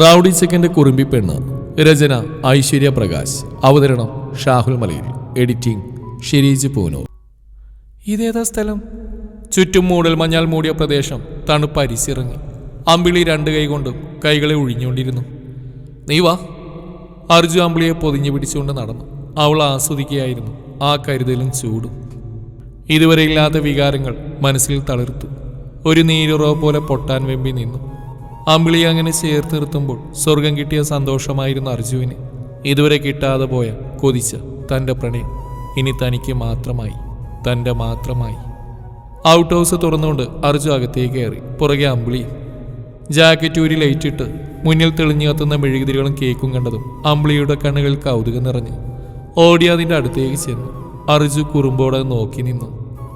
Rowdy second കുറുമ്പി പെണ്ണ്. രചന ഐശ്വര്യ പ്രകാശ്. അവതരണം ഷാഹുൽ മലയിൽ എഡിറ്റിംഗ് ഷിരീജ് പൂനൂർ. ഇതേതാ സ്ഥലം? ചുറ്റും മൂടൽ മഞ്ഞാൽ മൂടിയ പ്രദേശം. തണുപ്പരിസിറങ്ങി അമ്പിളി രണ്ട് കൈ കൊണ്ടും കൈകളെ ഒഴിഞ്ഞുകൊണ്ടിരുന്നു നീ വാ. അർജു അമ്പിളിയെ പൊതിഞ്ഞു പിടിച്ചുകൊണ്ട് നടന്നു. അവൾ ആസ്വദിക്കുകയായിരുന്നു. ആ കരുതലും ചൂടും. ഇതുവരെ ഇല്ലാത്ത വികാരങ്ങൾ മനസ്സിൽ തളിർത്തു. ഒരു നീരുറവ് പോലെ പൊട്ടാൻ വെമ്പി നിന്നു. അമ്പിളി അങ്ങനെ ചേർത്ത് നിർത്തുമ്പോൾ സ്വർഗം കിട്ടിയ സന്തോഷമായിരുന്നു അർജുവിന് ഇതുവരെ കിട്ടാതെ പോയ കൊതിച്ച തന്റെ പ്രണയം ഇനി തനിക്ക് മാത്രമായി തന്റെ മാത്രമായി. ഔട്ട് ഹൗസ് തുറന്നുകൊണ്ട് അർജു അകത്തേക്ക് കയറി പുറകെ അമ്പിളിയും ജാക്കറ്റ് ഊരി ലൈറ്റിട്ട് മുന്നിൽ തെളിഞ്ഞു കത്തുന്ന മെഴുകുതിരികളും കേക്കും കണ്ടതും അമ്പിളിയുടെ കണ്ണുകൾ കൗതുകം നിറഞ്ഞു. ഓടി അതിന്റെ അടുത്തേക്ക് ചെന്നു. അർജു കുറുമ്പോടെ നോക്കി നിന്നു.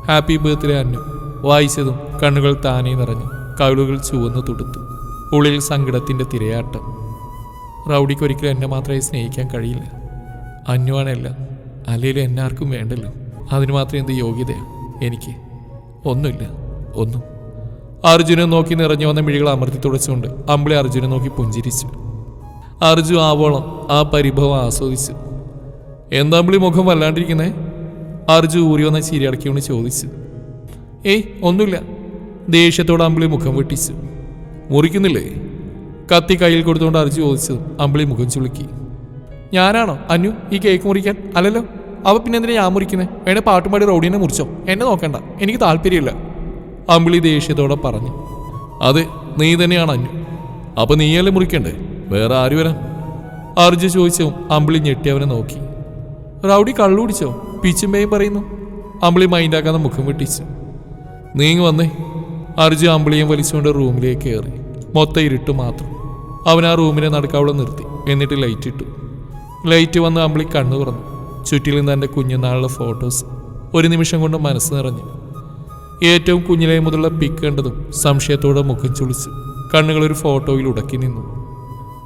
ഹാപ്പി ബർത്ത്ഡേ അന്നു. വായിച്ചതും കണ്ണുകൾ താനേ നിറഞ്ഞു. കവിളുകൾ ചുവന്നു തുടുത്തു. ഉള്ളിൽ സങ്കടത്തിന്റെ തിരയാട്ടം. റൗഡിക്ക് ഒരിക്കലും എന്നെ മാത്രമേ സ്നേഹിക്കാൻ കഴിയില്ല. അന്വാണല്ല അല്ലെങ്കിലും എന്നെ ആർക്കും വേണ്ടല്ലോ. അതിന് മാത്രമേ എന്ത് യോഗ്യതയാണ് എനിക്ക് ഒന്നുമില്ല ഒന്നും. അർജുനെ നോക്കി നിറഞ്ഞു വന്ന മിഴികൾ അമർത്തി തുടച്ചുകൊണ്ട് അമ്പിളി അർജുനെ നോക്കി പുഞ്ചിരിച്ചു. അർജു ആവോളം ആ പരിഭവം ആസ്വദിച്ചു. എന്താ അമ്പിളി മുഖം വല്ലാണ്ടിരിക്കുന്നേ? അർജു ഊരി വന്ന ചിരി അടക്കിയോണ്ട് ചോദിച്ചു. ഏയ് ഒന്നുമില്ല. ദേഷ്യത്തോടെ അമ്പിളി മുഖം വെട്ടിച്ചു. മുറിക്കുന്നില്ലേ? കത്തി കയ്യിൽ കൊടുത്തുകൊണ്ട് അരച്ച് ചോദിച്ചതും അമ്പിളി മുഖം ചുളുക്കി. ഞാനാണോ? അനു ഈ കേക്ക് മുറിക്കാൻ? അല്ലല്ലോ. അവ പിന്നെ എന്തിനാ ഞാൻ മുറിക്കുന്നത് വേണേ പാട്ടും പാടി റൗഡീനെ മുറിച്ചോ? എന്നെ നോക്കണ്ട. എനിക്ക് താല്പര്യമില്ല. അമ്പിളി ദേഷ്യത്തോടെ പറഞ്ഞു. അതെ നീ തന്നെയാണ് അനു അപ്പൊ നീയല്ലേ മുറിക്കണ്ടേ? വേറെ ആര് വരാൻ? അർജു ചോദിച്ചവും അമ്പിളി ഞെട്ടി അവനെ നോക്കി. റൗഡി കള്ളു കുടിച്ചോ? പിച്ചുമ്പേയും പറയുന്നു. അമ്പിളി മൈൻഡാക്കാതെ മുഖം വെട്ടിച്ചു. നീങ്ങ് വന്നേ. അർജു അമ്പിളിയും വലിച്ചുകൊണ്ട് റൂമിലേക്ക് കയറി. മൊത്തം ഇരുട്ട് മാത്രം. അവൻ ആ റൂമിനെ നടുക്കാവളം നിർത്തി. എന്നിട്ട് ലൈറ്റ് ഇട്ടു. ലൈറ്റ് വന്ന് അമ്പിളി കണ്ണു തുറന്നു. ചുറ്റിൽ നിന്ന് തന്റെ കുഞ്ഞുനാളിലെ ഫോട്ടോസ് ഒരു നിമിഷം കൊണ്ട് മനസ്സ് നിറഞ്ഞു. ഏറ്റവും കുഞ്ഞിലെ മുതലുള്ള പിക്ക് കണ്ടതും സംശയത്തോടെ മുഖം ചുളിച്ചു കണ്ണുകൾ ഒരു ഫോട്ടോയിൽ ഉടക്കി നിന്നു.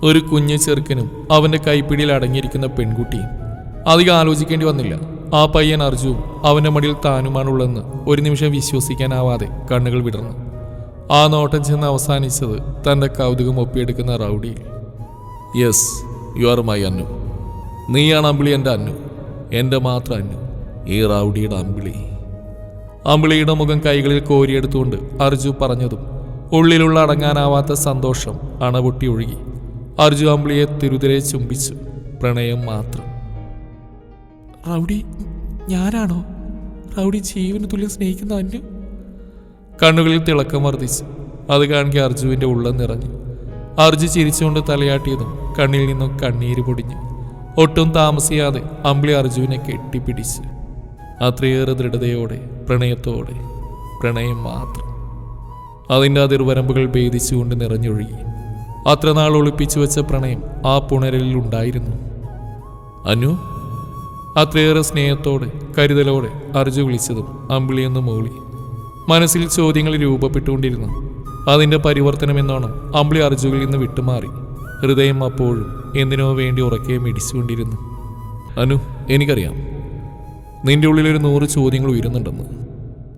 ഒരു കുഞ്ഞു ചെറുക്കനും അവന്റെ കൈപ്പിടിയിൽ അടങ്ങിയിരിക്കുന്ന പെൺകുട്ടിയും അധികം ആലോചിക്കേണ്ടി വന്നില്ല. ആ പയ്യൻ അർജുവും അവന്റെ മടിയിൽ താനുമാണുള്ളെന്ന് ഒരു നിമിഷം വിശ്വസിക്കാനാവാതെ കണ്ണുകൾ വിടർന്നു. ആ നോട്ടം ചെന്ന് അവസാനിച്ചത് തന്റെ കൗതുകം ഒപ്പിയെടുക്കുന്ന rowdy. Yes you are my Anu. നീയാണ് അമ്പിളി എന്റെ അന്നു. എന്റെ മാത്രം അന്നു. ഈ റൗഡിയുടെ അമ്പിളി. അമ്പിളിയുടെ മുഖം കൈകളിൽ കോരിയെടുത്തുകൊണ്ട് അർജു പറഞ്ഞതും ഉള്ളിലുള്ള അടങ്ങാനാവാത്ത സന്തോഷം അണപൊട്ടി ഒഴുകി. അർജു അമ്പിളിയെ തിരുതിരെ ചുംബിച്ചു. പ്രണയം മാത്രം. റൗഡി ഞാനാണോ? റൗഡി ജീവന് തുല്യം സ്നേഹിക്കുന്ന അന്യു? കണ്ണുകളിൽ തിളക്കം വർദ്ധിച്ചു അത് കാണിക്കാൻ അർജുവിന്റെ ഉള്ളം നിറഞ്ഞു. അർജു ചിരിച്ചുകൊണ്ട് തലയാട്ടിയതും കണ്ണിൽ നിന്നും കണ്ണീര് പൊടിഞ്ഞു. ഒട്ടും താമസിയാതെ അമ്പിളി അർജുവിനെ കെട്ടിപ്പിടിച്ച്. അത്രയേറെ ദൃഢതയോടെ പ്രണയത്തോടെ പ്രണയം മാത്രം. അതിന്റെ അതിർവരമ്പുകൾ ഭേദിച്ചുകൊണ്ട് നിറഞ്ഞൊഴുകി. അത്ര നാൾ ഒളിപ്പിച്ചു വെച്ച പ്രണയം ആ പുണരലിൽ ഉണ്ടായിരുന്നു. അനു? അത്രയേറെ സ്നേഹത്തോടെ കരുതലോടെ അർജു വിളിച്ചതും അമ്പിളിയെന്ന് മൂളി. മനസ്സിൽ ചോദ്യങ്ങൾ രൂപപ്പെട്ടുകൊണ്ടിരുന്നു. അതിന്റെ പരിവർത്തനം എന്നോണം അമ്പിളി അർജുവിൽ നിന്ന് വിട്ടുമാറി. ഹൃദയം അപ്പോഴും എന്തിനോ വേണ്ടി ഉറക്കെ മിടിച്ചുകൊണ്ടിരുന്നു. അനു എനിക്കറിയാം. നിന്റെ ഉള്ളിൽ ഒരു നൂറ് ചോദ്യങ്ങൾ ഉയരുന്നുണ്ടെന്ന്.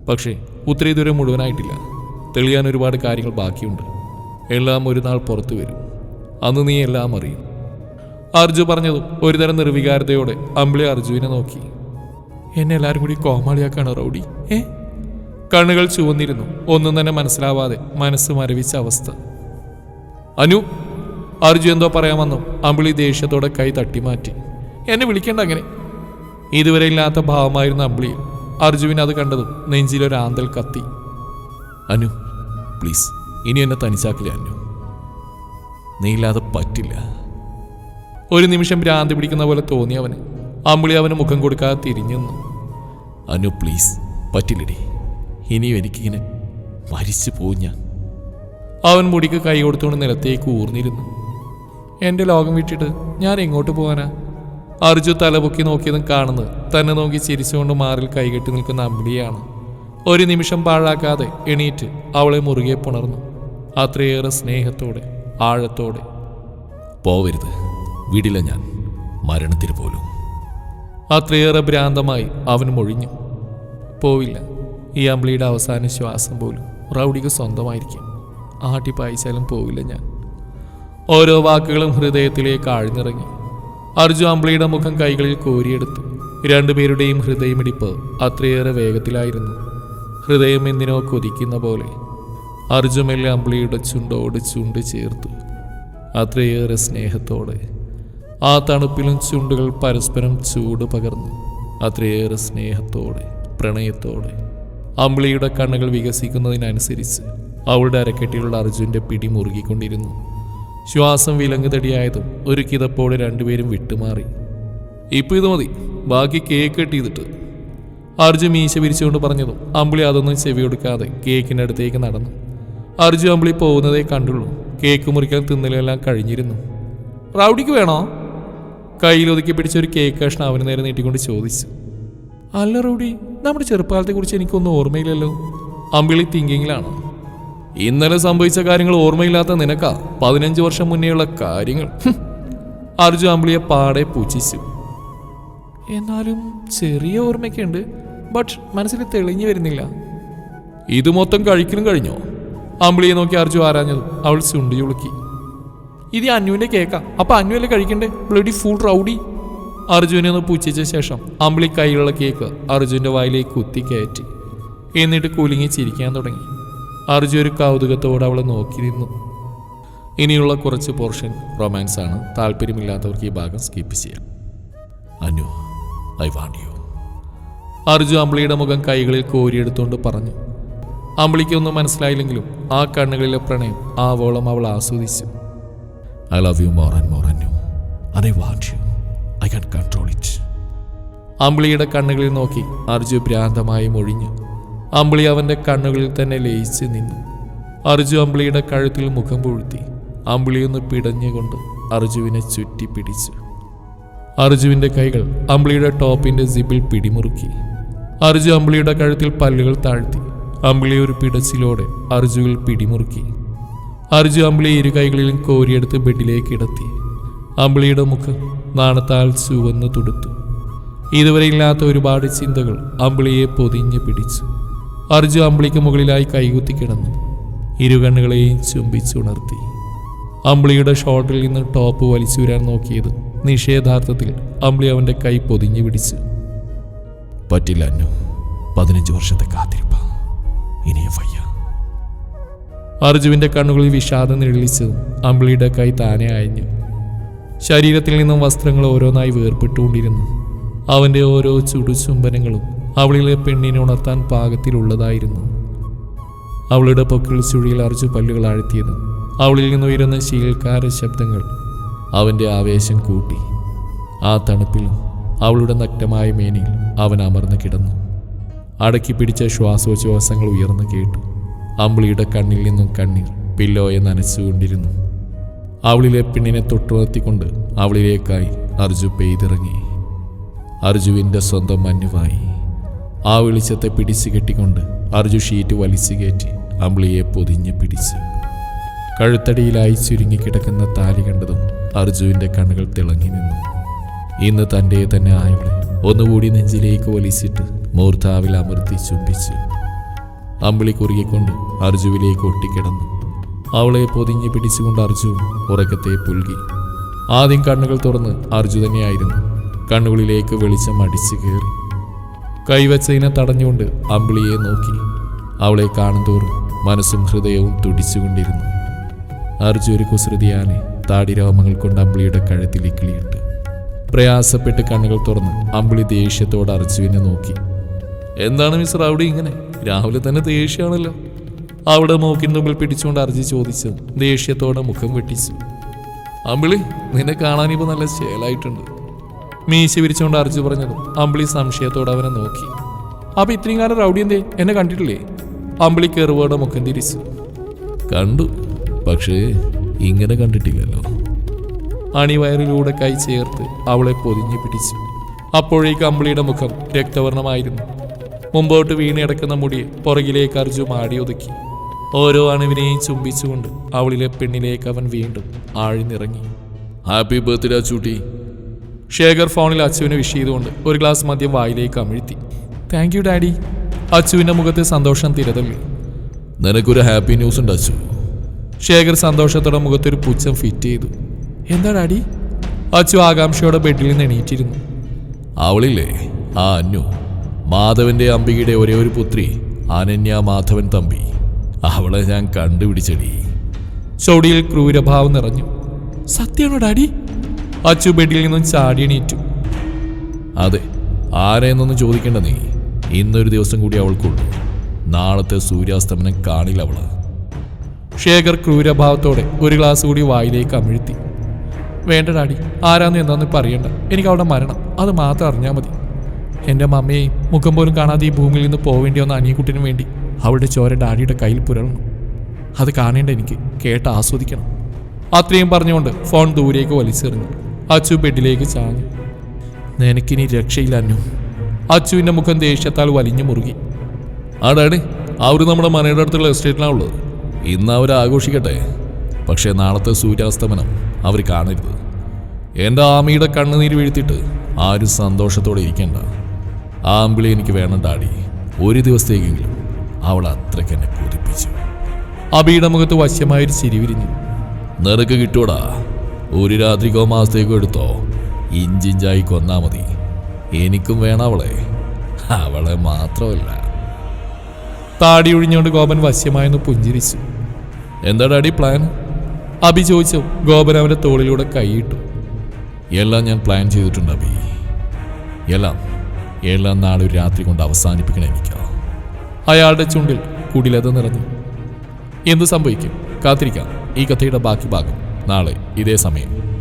പക്ഷേ ഉത്തരം ഇതുവരെ മുഴുവനായിട്ടില്ല. തെളിയാൻ ഒരുപാട് കാര്യങ്ങൾ ബാക്കിയുണ്ട്. എല്ലാം ഒരു നാൾ പുറത്തു വരും. അന്ന് നീ എല്ലാം അറിയും. അർജു പറഞ്ഞതും ഒരുതരം നിർവികാരതയോടെ അമ്പിളി അർജുവിനെ നോക്കി. എന്നെ എല്ലാവരും കൂടി കോമാളിയാക്കാണ് റൗഡി ഏ? കണ്ണുകൾ ചുവന്നിരുന്നു. ഒന്നും തന്നെ മനസ്സിലാവാതെ മനസ്സ് മരവിച്ച അവസ്ഥ. അനു അർജു എന്തോ പറയാമെന്നോ അമ്പിളി ദേഷ്യത്തോടെ കൈ തട്ടി മാറ്റി എന്നെ വിളിക്കേണ്ട അങ്ങനെ. ഇതുവരെ ഇല്ലാത്ത ഭാവമായിരുന്ന അമ്പിളിയിൽ അർജുവിന് അത് കണ്ടതും നെഞ്ചിലൊരു ആന്തൽ കത്തി. അനു പ്ലീസ് ഇനി എന്നെ തനിച്ചാക്കില്ല അനു. നീ ഇല്ലാതെ പറ്റില്ല. ഒരു നിമിഷം ഭ്രാന്തി പിടിക്കുന്ന പോലെ തോന്നി അവന്. അമ്പിളി അവന് മുഖം കൊടുക്കാതെ തിരിഞ്ഞു നിന്നു. അനു പ്ലീസ് പറ്റില്ലടി. ഇനിയും എനിക്കിങ്ങനെ മരിച്ചു പോകും ഞാൻ അവൻ മുടിക്ക് കൈ കൊടുത്തുകൊണ്ട് നിലത്തേക്ക് ഊർന്നിരുന്നു. എന്റെ ലോകം വിട്ടിട്ട് ഞാൻ എങ്ങോട്ട് പോകാനാ? അർജു തലപൊക്കി നോക്കിയതും കാണുന്നത് തന്നെ നോക്കി ചിരിച്ചുകൊണ്ട് മാറിൽ കൈകെട്ടി നിൽക്കുന്ന അമ്പിളിയാണ്. ഒരു നിമിഷം പാഴാക്കാതെ എണീറ്റ് അവളെ മുറുകെ പുണർന്നു. അത്രയേറെ സ്നേഹത്തോടെ ആഴത്തോടെ. പോവരുത്. വിടില്ല ഞാൻ. മരണത്തിന് പോലും. അത്രയേറെ ഭ്രാന്തമായി അവൻ മൊഴിഞ്ഞു പോവില്ല. ഈ അമ്പിളിയുടെ അവസാന ശ്വാസം പോലും റൗഡിക്ക് സ്വന്തമായിരിക്കും. ആട്ടി പായിച്ചാലും പോവില്ല ഞാൻ. ഓരോ വാക്കുകളും ഹൃദയത്തിലേക്ക് ആഴ്ന്നിറങ്ങി. അർജു അമ്പിളിയുടെ മുഖം കൈകളിൽ കോരിയെടുത്തു. രണ്ടുപേരുടെയും ഹൃദയമിടിപ്പ് അത്രയേറെ വേഗത്തിലായിരുന്നു. ഹൃദയം എന്തിനോ കൊതിക്കുന്ന പോലെ. അർജുമെല്ലെ അമ്പിളിയുടെ ചുണ്ടോട് ചുണ്ട് ചേർത്തു. അത്രയേറെ സ്നേഹത്തോടെ. ആ തണുപ്പിലും ചുണ്ടുകൾ പരസ്പരം ചൂട് പകർന്നു. അത്രയേറെ സ്നേഹത്തോടെ പ്രണയത്തോടെ. അമ്പിളിയുടെ കണ്ണുകൾ വികസിക്കുന്നതിനനുസരിച്ച് അവളുടെ അരക്കെട്ടിലുള്ള അർജുന്റെ പിടി മുറുകിക്കൊണ്ടിരുന്നു. ശ്വാസം വിലങ്ങുതടിയായതും ഒരു കിതപ്പോടെ രണ്ടുപേരും വിട്ടുമാറി. ഇപ്പോൾ ഇത് മതി. ബാക്കി കേക്ക് കെട്ടിയിട്ട് അർജു മീശ വിരിച്ചുകൊണ്ട് പറഞ്ഞതും അമ്പിളി അതൊന്നും ചെവി കൊടുക്കാതെ കേക്കിന്റെ അടുത്തേക്ക് നടന്നു. അർജു അമ്പിളി പോകുന്നതേ കണ്ടുള്ളൂ. കേക്ക് മുറിക്കാൻ തിന്നലെല്ലാം കഴിഞ്ഞിരുന്നു. റൗഡിക്ക് വേണോ? കയ്യിലൊതുക്കി പിടിച്ച ഒരു കേക്ക് കഷ്ണം അവന് നേരെ നീട്ടിക്കൊണ്ട് ചോദിച്ചു. അല്ല റൂഡി നമ്മുടെ ചെറുപ്പകാലത്തെക്കുറിച്ച് എനിക്കൊന്നും ഓർമ്മയില്ലല്ലോ. അമ്പിളി തിങ്കിങ്ങിലാണ്. ഇന്നലെ സംഭവിച്ച കാര്യങ്ങൾ ഓർമ്മയില്ലാത്ത നിനക്കാ പതിനഞ്ച് വർഷം മുന്നേയുള്ള കാര്യങ്ങൾ. അർജു അമ്പിളിയെ പാടെ പൂച്ചിച്ചു എന്നാലും ചെറിയ ഓർമ്മയ്ക്കുണ്ട് ബട്ട് മനസ്സിൽ തെളിഞ്ഞു വരുന്നില്ല. ഇത് മൊത്തം കഴിക്കലും കഴിഞ്ഞോ? അമ്പിളിയെ നോക്കി അർജു ആരാഞ്ഞതും അവൾ ചുണ്ടി ചുളുക്കി ഇത് അന്നുവിന്റെ കേക്കാ അപ്പൊ അന്നുവല്ലേ കഴിക്കണ്ടേ? ബ്ലഡി ഫുൾ റൗഡി അർജുനെ ഒന്ന് പൂച്ചിച്ച ശേഷം അമ്പിളി കയ്യിലുള്ള കേക്ക് അർജുന്റെ വായിലേക്ക് കുത്തി കയറ്റി എന്നിട്ട് കുലുങ്ങി ചിരിക്കാൻ തുടങ്ങി. അർജു ഒരു കൗതുകത്തോടെ അവളെ നോക്കി നിന്നു. ഇനിയുള്ള കുറച്ച് പോർഷൻ റൊമാൻസ് ആണ്. താല്പര്യമില്ലാത്തവർക്ക് ഈ ഭാഗം സ്കിപ്പ് ചെയ്യാം. Anu I want you Arju അമ്പിളിയുടെ മുഖം കൈകളിൽ കോരിയെടുത്തുകൊണ്ട് പറഞ്ഞു. അമ്പിളിക്കൊന്നും മനസ്സിലായില്ലെങ്കിലും ആ കണ്ണുകളിലെ പ്രണയം ആവോളം അവൾ ആസ്വദിച്ചു. I love you more and more and you I want you I can control it അമ്പിളിയുടെ കണ്ണുകളിൽ നോക്കി അർജു ഭ്രാന്തമായി മൊഴിഞ്ഞു. അമ്പിളി അവന്റെ കണ്ണുകളിൽ തന്നെ ലയിച്ച് നിന്നു. അർജു അമ്പിളിയുടെ കഴുത്തിൽ മുഖം പൊഴുത്തി. അമ്പിളിയൊന്ന് പിടഞ്ഞുകൊണ്ട് അർജുവിനെ ചുറ്റി പിടിച്ചു അർജുവിന്റെ കൈകൾ അമ്പിളിയുടെ ടോപ്പിന്റെ സിബിൽ പിടിമുറുക്കി. അർജു അമ്പിളിയുടെ കഴുത്തിൽ പല്ലുകൾ താഴ്ത്തി. അമ്പിളി ഒരു പിടച്ചിലോടെ അർജുവിൽ പിടിമുറുക്കി. അർജു അമ്പിളിയെ ഇരു കൈകളിലും കോരിയെടുത്ത് ബെഡിലേക്ക് കിടത്തി അമ്പിളിയുടെ മുഖം നാണത്താൽ ചുവന്ന് തുടുത്തു. ഇതുവരെ ഇല്ലാത്ത ഒരുപാട് ചിന്തകൾ അമ്പിളിയെ പൊതിഞ്ഞു പിടിച്ചു. അർജു അമ്പിളിക്ക് മുകളിലായി കൈകുത്തി കിടന്നു. ഇരുകണ്ണുകളെയും ചുംബിച്ചുണർത്തി. അമ്പിളിയുടെ ഷോട്ടിൽ നിന്ന് ടോപ്പ് വലിച്ചൂരാൻ നോക്കിയത് നിഷേധാർത്ഥത്തിൽ അമ്പിളി അവന്റെ കൈ പൊതിഞ്ഞു പിടിച്ചു. പറ്റില്ല അന്നു. പതിനഞ്ച് വർഷത്തെ കാത്തിരിപ്പ. ഇനിയും വയ്യ. അർജുവിന്റെ കണ്ണുകളിൽ വിഷാദം നിഴലിച്ചതും അമ്പിളിയുടെ കൈ താനെ അയഞ്ഞു. ശരീരത്തിൽ നിന്നും വസ്ത്രങ്ങൾ ഓരോന്നായി വേർപെട്ടുകൊണ്ടിരുന്നു. അവന്റെ ഓരോ ചുടുചുംബനങ്ങളും അവളിലെ പെണ്ണിനെ ഉണർത്താൻ പാകത്തിലുള്ളതായിരുന്നു അവളുടെ പൊക്കിൾ ചുഴിയിൽ അർജു പല്ലുകൾ ആഴ്ത്തിയത്. അവളിൽ നിന്ന് ഉയരുന്ന ശീൽക്കാര ശബ്ദങ്ങൾ അവന്റെ ആവേശം കൂട്ടി. ആ തണുപ്പിലും അവളുടെ നഗ്നമായ മേനിയിൽ അവൻ അമർന്നു കിടന്നു. അടക്കി പിടിച്ച ശ്വാസോച്ഛ്വാസങ്ങൾ ഉയർന്നു കേട്ടു. അമ്പിളിയുടെ കണ്ണിൽ നിന്നും കണ്ണീർ പില്ലോയെ നനച്ചുകൊണ്ടിരുന്നു. അവളിലെ പെണ്ണിനെ തൊട്ടുണർത്തിക്കൊണ്ട് അവളിലേക്കായി അർജു പെയ്തിറങ്ങി. അർജുവിന്റെ സ്വന്തം മഞ്ഞുവായി. ആ വെളിച്ചത്തെ പിടിച്ചു കെട്ടിക്കൊണ്ട് അർജു ഷീറ്റ് വലിച്ചു കയറ്റി അമ്പിളിയെ പൊതിഞ്ഞ് പിടിച്ചു. കഴുത്തടിയിലായി ചുരുങ്ങിക്കിടക്കുന്ന താലി കണ്ടതും അർജുവിന്റെ കണ്ണുകൾ തിളങ്ങി നിന്നു. ഇന്ന് തന്റെ തന്നെ ആയവളെ ഒന്നുകൂടി നെഞ്ചിലേക്ക് വലിച്ചിട്ട് മൂർധാവിൽ അമർത്തി ചുംബിച്ചു. അമ്പിളി കുറുകിക്കൊണ്ട് അർജുവിലേക്ക് ഒട്ടിക്കിടന്നു. അവളെ പൊതിഞ്ഞ് പിടിച്ചുകൊണ്ട് അർജു ഉറക്കത്തെ പുൽകി. ആദ്യം കണ്ണുകൾ തുറന്ന് അർജു തന്നെയായിരുന്നു. കണ്ണുകളിലേക്ക് വെളിച്ചം അടിച്ചു കയറി. കൈവച്ചതിനെ തടഞ്ഞുകൊണ്ട് അമ്പിളിയെ നോക്കി. അവളെ കാണുന്തോറും മനസ്സും ഹൃദയവും തുടിച്ചുകൊണ്ടിരുന്നു. അർജു ഒരു കുസൃതിയാനെ താടിരോമങ്ങൾ കൊണ്ട് അമ്പിളിയുടെ കഴുത്തിൽ ഇക്കിളിയിട്ട് പ്രയാസപ്പെട്ട് കണ്ണുകൾ തുറന്ന് അമ്പിളി ദേഷ്യത്തോട് അർജുവിനെ നോക്കി. എന്താണ് മിസ് അവിടെ ഇങ്ങനെ? രാവിലെ തന്നെ ദേഷ്യമാണല്ലോ. അവിടെ മൂക്കിന് മുമ്പിൽ പിടിച്ചുകൊണ്ട് അർജി ചോദിച്ചു ദേഷ്യത്തോടെ മുഖം വെട്ടിച്ചു. അമ്പിളി നിന്നെ കാണാൻ കാണാനിപ്പോ നല്ല ശേലായിട്ടുണ്ട്. മീശ വിരിച്ചുകൊണ്ട് അർജു പറഞ്ഞത് അമ്പിളി സംശയത്തോടെ അവനെ നോക്കി. അപ്പൊ ഇത്രയും കാലം റൗഡി എന്തേ? എന്നെ കണ്ടിട്ടില്ലേ? അമ്പിളി കയറുവോടെ മുഖം തിരിച്ചു. കണ്ടു പക്ഷേ ഇങ്ങനെ കണ്ടിട്ടില്ലല്ലോ. അണിവയറിലൂടെ കൈ ചേർത്ത് അവളെ പൊതിഞ്ഞു പിടിച്ചു. അപ്പോഴേക്ക് അമ്പിളിയുടെ മുഖം രക്തവർണമായിരുന്നു മുമ്പോട്ട് വീണിടക്കുന്ന മുടി പുറകിലേക്ക് അർജു മാടി ഒതുക്കി. ഓരോ അണുവിനെയും ചുംബിച്ചുകൊണ്ട് അവളിലെ പെണ്ണിലേക്ക് അവൻ വീണ്ടും ആഴ്ന്നിറങ്ങി. ഹാപ്പി ബർത്ത്ഡേ അച്ചൂട്ടി ശേഖർ ഫോണിൽ അച്ചുവിനെ വിഷ് ചെയ്തുകൊണ്ട് ഒരു ഗ്ലാസ് മദ്യം വായിലേക്ക് അമിഴ്ത്തി. താങ്ക് യു ഡാഡി അച്ചുവിന്റെ മുഖത്ത് സന്തോഷം തിരതള്ളി. നിനക്കൊരു ഹാപ്പി ന്യൂസ് ഉണ്ട് അച്ചു. ശേഖർ സന്തോഷത്തോടെ മുഖത്തൊരു പുച്ഛം ഫിറ്റ് ചെയ്തു. എന്താ ഡാഡി അച്ചു ആകാംക്ഷയോടെ ബെഡിൽ നിന്ന് എണീറ്റിരുന്നു. അവളില്ലേ? ആ അന്നു. മാധവന്റെ അംബികയുടെ ഒരേ ഒരു പുത്രി അനന്യ മാധവൻ തമ്പി. അവളെ ഞാൻ കണ്ടുപിടിച്ചടി. ചൊടിയിൽ ക്രൂരഭാവം നിറഞ്ഞു. സത്യമാണോ ഡാഡി? അച്ചു ബെഡിൽ നിന്നും ചാടി എണീറ്റു. അതെ ആരെന്നൊന്നും ചോദിക്കേണ്ട നീ. ഇന്നൊരു ദിവസം കൂടി അവൾക്കുള്ളൂ. നാളത്തെ സൂര്യാസ്തമനം കാണില്ല അവൾ. ശേഖർ ക്രൂരഭാവത്തോടെ ഒരു ഗ്ലാസ് കൂടി വായിലേക്ക് അമിഴ്ത്തി. വേണ്ട ഡാഡി ആരാന്ന് എന്താന്ന് പറയണ്ട. എനിക്ക് അവിടെ മരണം. അത് മാത്രം അറിഞ്ഞാൽ മതി. എന്റെ മമ്മയെയും മുഖം പോലും കാണാതെ ഈ ഭൂമിയിൽ നിന്ന് പോവേണ്ടി വന്ന അനിയക്കുട്ടിനു വേണ്ടി അവളുടെ ചോര ഡാഡിയുടെ കയ്യിൽ പുരളണം അത് കാണേണ്ട എനിക്ക് കേട്ട് ആസ്വദിക്കണം. അത്രയും പറഞ്ഞുകൊണ്ട് ഫോൺ ദൂരേക്ക് വലിച്ചെറിഞ്ഞു. അച്ചു ബെഡിലേക്ക് ചാഞ്ഞു. നിനക്കിനി രക്ഷയില്ല അന്നു. അച്ചുവിന്റെ മുഖം ദേഷ്യത്താൽ വലിഞ്ഞു മുറുകി. ആ ഡാഡി അവർ നമ്മുടെ മനയുടെ അടുത്തുള്ള എസ്റ്റേറ്റിലാണുള്ളത് ഇന്ന് അവർ ആഘോഷിക്കട്ടെ. പക്ഷേ നാളത്തെ സൂര്യാസ്തമനം അവർ കാണരുത്. എന്റെ ആമിയുടെ കണ്ണുനീര് വീഴ്ത്തിയിട്ട് ആരും സന്തോഷത്തോടെ ഇരിക്കണ്ട. ആ അമ്പിളി എനിക്ക് വേണം ഡാഡി ഒരു ദിവസത്തേക്കെങ്കിലും അവൾ അത്രയ്ക്ക് എന്നെ കൊതിപ്പിച്ചു അബിയുടെ മുഖത്ത് വശ്യമായൊരു ചിരി വിരിഞ്ഞു. കിട്ടൂടാ. ഒരു രാത്രിക്കോ മാസത്തേക്കോ എടുത്തോ. ഇഞ്ചിഞ്ചായി കൊന്നാ മതി. എനിക്കും വേണം അവളെ. അവളെ മാത്രമല്ല. താടി ഒഴിഞ്ഞുകൊണ്ട് ഗോപൻ വശ്യമായെന്ന് പുഞ്ചിരിച്ചു. എന്താ ഡാഡി പ്ലാൻ? അബി ചോദിച്ചു. ഗോപൻ അവന്റെ തോളിലൂടെ കൈയിട്ടു. എല്ലാം ഞാൻ പ്ലാൻ ചെയ്തിട്ടുണ്ട് അബി. എല്ലാം. നാളെ ഒരു രാത്രി കൊണ്ട് അവസാനിപ്പിക്കണം എനിക്ക് അയാളുടെ ചുണ്ടിൽ കുടിലത നിറഞ്ഞു. എന്ത് സംഭവിക്കും? കാത്തിരിക്കാം. ഈ കഥയുടെ ബാക്കി ഭാഗം നാളെ ഇതേ സമയം.